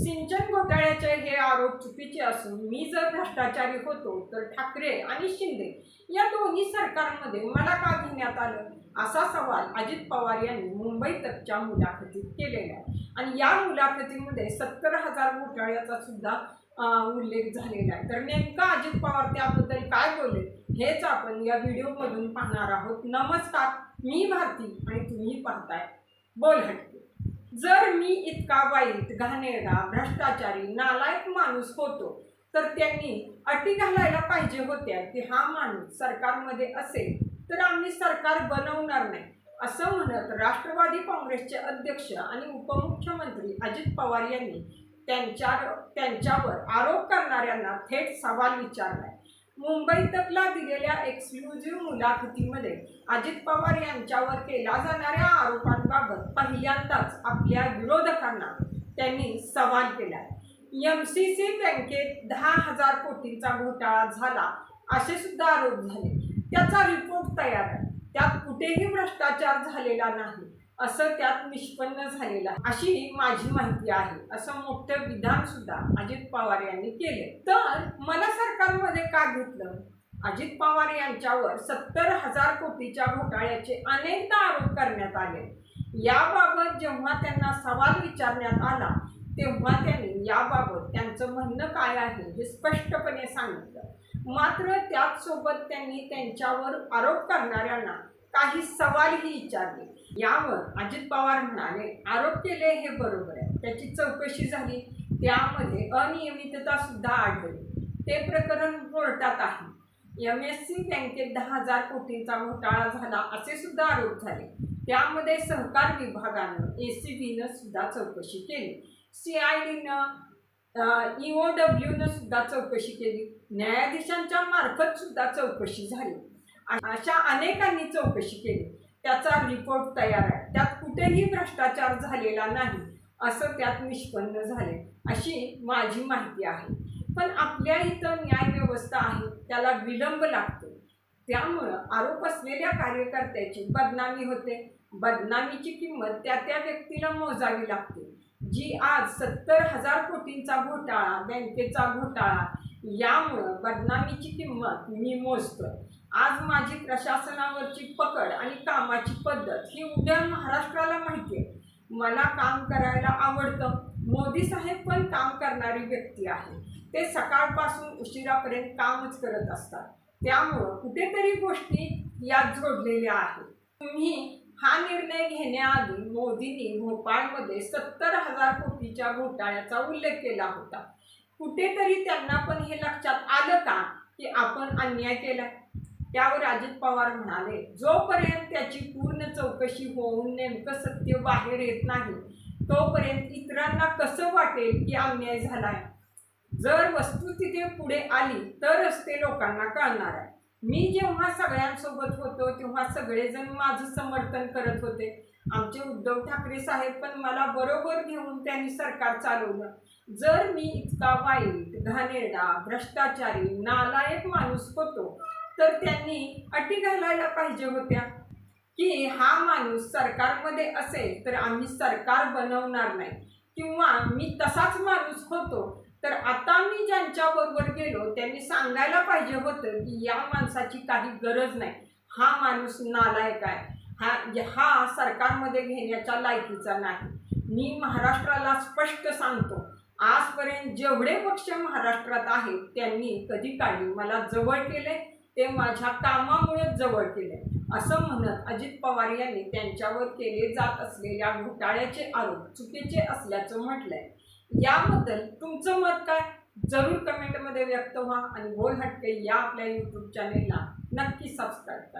सिंचन घोटाळ्याचे हे आरोप चुकीचे असून मी जर भ्रष्टाचारी होतो तर ठाकरे आणि शिंदे या दोन्ही सरकारमध्ये मला का घेण्यात आलं? असा सवाल अजित पवार यांनी मुंबई तकच्या मुलाखतीत केलेला आहे. आणि या मुलाखतीमध्ये सत्तर हजार घोटाळ्याचा सुद्धा उल्लेख झालेला आहे. तर नेमका अजित पवार त्याबद्दल काय बोलले? हेच आपण या व्हिडिओमधून पाहणार आहोत. नमस्कार मी भारती आणि तुम्ही पाहताय बोल हटके जर मी इतका वाईट घाणेरडा भ्रष्टाचारी नालायक माणूस होतो तर त्यांनी अटी घालायला पाहिजे होत्या की हा माणूस सरकारमध्ये असेल तर आम्ही सरकार बनवणार नाही. असं म्हणत राष्ट्रवादी काँग्रेसचे अध्यक्ष आणि उपमुख्यमंत्री अजित पवार यांनी त्यांच्या त्यांच्यावर आरोप करणाऱ्यांना थेट सवाल विचारलाय. मुंबई तकला दिलेल्या एक्सक्लुझिव्ह मुलाखतीमध्ये अजित पवार यांच्यावर केला जाणाऱ्या आरोपांबाबत पहिल्यांदाच आपल्या विरोधकांना त्यांनी सवाल केला एम सी सी बँकेत दहा हजार कोटींचा घोटाळा झाला असे सुद्धा आरोप झाले. त्याचा रिपोर्ट तयार आहे. त्यात कुठेही भ्रष्टाचार झालेला नाही. असं त्यात निष्पन्न झालेलं अशी माझी माहिती आहे. असं मोठं विधान सुद्धा अजित पवार यांनी केले तर मला सरकारमध्ये का घेतलं? अजित पवार यांच्यावर सत्तर हजार कोटीच्या घोटाळ्याचे अनेकदा आरोप करण्यात आले. याबाबत जेव्हा त्यांना सवाल विचारण्यात आला तेव्हा त्यांनी याबाबत त्यांचं म्हणणं काय आहे हे स्पष्टपणे सांगितलं. मात्र त्याचसोबत त्यांनी त्यांच्यावर आरोप करणाऱ्यांना काही सवालही विचारले. यावर अजित पवार म्हणाले आरोप केले हे बरोबर आहे. त्याची चौकशी झाली. त्यामध्ये अनियमितता सुद्धा आढळली. ते प्रकरण कोर्टात आहे. एम एस सी बँकेत दहा हजार कोटींचा घोटाळा झाला असे सुद्धा आरोप झाले. त्यामध्ये सहकार विभागानं ए सी बीनं सुद्धा चौकशी केली. सी आय डीनं ई ओ डब्ल्यूनं सुद्धा चौकशी केली. न्यायाधीशांच्या मार्फत सुद्धा चौकशी झाली. अशा अनेकांनी चौकशी केली. त्याचा रिपोर्ट तयार आहे. त्यात कुठेही भ्रष्टाचार झालेला नाही असं त्यात निष्पन्न झाले अशी माझी माहिती आहे. पण आपल्या इथं न्यायव्यवस्था आहे त्याला विलंब लागतो. त्यामुळं आरोप असलेल्या कार्यकर्त्याची बदनामी होते. बदनामीची किंमत त्या त्या व्यक्तीला मोजावी लागते. जी आज सत्तर हजार कोटींचा घोटाळा बँकेचा घोटाळा यामुळं बदनामीची किंमत मी मोजतो आज माझी प्रशासनावरची पकड आणि कामाची पद्धत ही उद्या महाराष्ट्राला माहिती आहे. मला काम करायला आवडतं. मोदी साहेब पण काम करणारी व्यक्ती आहे. ते सकाळपासून उशिरापर्यंत कामच करत असतात. त्यामुळं कुठेतरी गोष्टी यात जोडलेल्या आहेत. तुम्ही हा निर्णय घेण्याआधी मोदींनी भोपाळमध्ये सत्तर हजार कोटीच्या घोटाळ्याचा उल्लेख केला होता. कुठेतरी त्यांना पण हे लक्षात आलं का? की आपण अन्याय केला त्यावर अजित पवार म्हणाले जोपर्यंत त्याची पूर्ण चौकशी होऊन नेमकं सत्य बाहेर येत नाही तोपर्यंत इतरांना कसं वाटेल की अन्याय झालाय? जर वस्तुस्थिती पुढे आली तरच ते लोकांना कळणार आहे. मी जेव्हा सगळ्यांसोबत होतो तेव्हा सगळेजण माझं समर्थन करत होते. आमचे उद्धव ठाकरे साहेब पण मला बरोबर घेऊन त्यांनी सरकार चालवलं. जर मी इतका वाईट घाणेरडा भ्रष्टाचारी नालायक माणूस होतो तर त्यांनी अटी घालायला पाहिजे होत्या. की हा माणूस सरकारमध्ये असेल तर आम्ही सरकार बनवणार नाही. किंवा मी तसाच माणूस होतो तर आता मी ज्यांच्याबरोबर गेलो त्यांनी सांगायला पाहिजे होतं की या माणसाची काही गरज नाही. हा माणूस नालायक आहे. हा हा सरकारमध्ये घेण्याच्या लायकीचा नाही. मी महाराष्ट्राला स्पष्ट सांगतो. आजपर्यंत जेवढे पक्ष महाराष्ट्रात आहेत त्यांनी कधी काळी मला जवळ केले ते माझ्या कामामुळेच जवळ केले. असं म्हणत अजित पवार यांनी त्यांच्यावर केले जात असलेल्या घोटाळ्याचे आरोप चुकीचे असल्याचं म्हटलंय. याबद्दल तुमचं मत काय? जरूर कमेंटमध्ये व्यक्त व्हा आणि बोल हटके या आपल्या यूट्यूब चॅनेलला नक्की सबस्क्राईब करा.